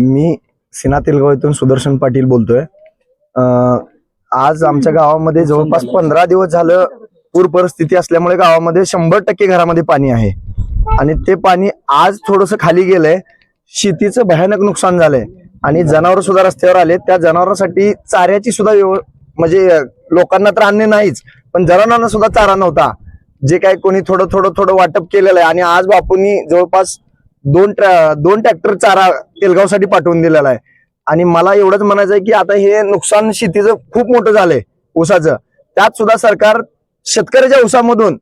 मी Cena Telgaon इथून सुदर्शन पाटील बोलतोय. आज आमच्या गावामध्ये जवळपास पंधरा दिवस झालं पूर परिस्थिती असल्यामुळे गावामध्ये शंभर टक्के घरामध्ये पाणी आहे. आणि ते पाणी आज थोडस खाली गेलंय. शेतीचं भयानक नुकसान झालंय. आणि जनावर सुद्धा रस्त्यावर आले त्या जनावरांसाठी चाऱ्याची सुद्धा व्यव म्हणजे लोकांना तर अन्य नाहीच पण जनावरांना सुद्धा चारा नव्हता. जे काय कोणी थोडं थोडं थोडं वाटप केलेलं आहे. आणि आज बापूंनी जवळपास दोन दोन ट्रॅक्टर चारा तेलगावसाठी पाठवून दिलेला आहे. आणि मला एवढंच म्हणायचं आहे की आता हे नुकसान शेतीचं खूप मोठं झालंय ऊसाचं. त्यात सुद्धा सरकार शेतकऱ्याच्या ऊसामधून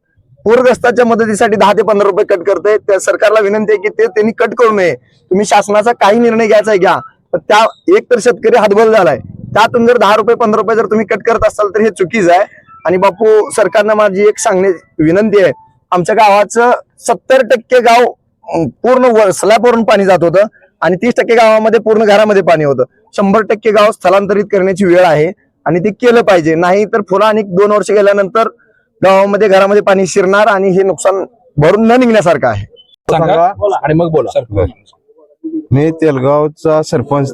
पूरग्रस्ताच्या मदतीसाठी दहा ते पंधरा रुपये कट करते त्या सरकारला विनंती आहे की ते त्यांनी कट करू नये. तुम्ही शासनाचा काही निर्णय घ्यायचा आहे घ्या. पण त्या एक तर शेतकरी हातबल झालाय. त्यातून जर दहा रुपये पंधरा रुपये जर तुम्ही कट करत असाल तर हे चुकीचं आहे. आणि बापू सरकारनं माझी एक सांगणे विनंती आहे. आमच्या गावाचं सत्तर टक्के गाव पूर्ण वर- स्लॅबवरून पाणी जात होतं आणि तीस टक्के गावामध्ये पूर्ण घरामध्ये पाणी होतं. शंभर टक्के गाव स्थलांतरित करण्याची वेळ आहे आणि ते केलं पाहिजे. नाही तर पुन्हा आणि दोन वर्ष गेल्यानंतर गावामध्ये घरामध्ये पाणी शिरणार आणि हे नुकसान भरून न निघण्यासारखं आहे. सांगा. आणि मग बोला. मी तेलगावचा सरपंच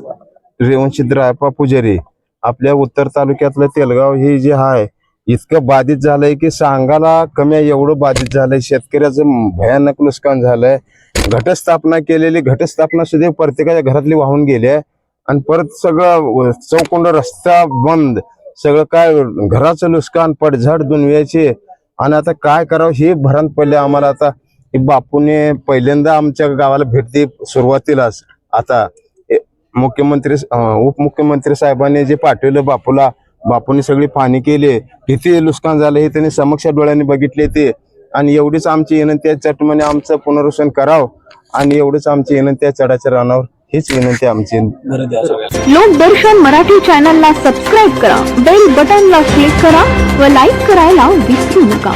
रेवणसिद्धरायप्पा पुजारी. आपल्या उत्तर तालुक्यातलं तेलगाव हे जे आहे इतकं बाधित झालंय की सांगायला कमी एवढं बाधित झालंय. शेतकऱ्याचं भयानक नुकसान झालंय. घटस्थापना केलेली घटस्थापना सुद्धा प्रत्येकाच्या घरातली वाहून गेली आहे. आणि परत सगळं चौकोंड रस्ता बंद. सगळं काय घराचं नुकसान पडझड दुनव्याचे आणि आता काय करावं हे भरांत पडले आम्हाला आता. बापूने पहिल्यांदा आमच्या गावाला भेट दे सुरुवातीलाच. आता मुख्यमंत्री उपमुख्यमंत्री साहेबांनी जे पाठवलं बापूला बापूने सगळी पाहणी केली किती नुकसान झालं हे त्यांनी समक्ष डोळ्यांनी बघितले ते. आणि एवढीच आमची विनंती आहे चटमने आमचं पुनर्वसन करावं. आणि एवढीच आमची विनंती आहे चढाच्या रानावर. हीच विनंती आमची. लोकदर्शन मराठी चॅनलला सबस्क्राईब करा बेल बटनला क्लिक करा व लाईक करायला विसरू नका.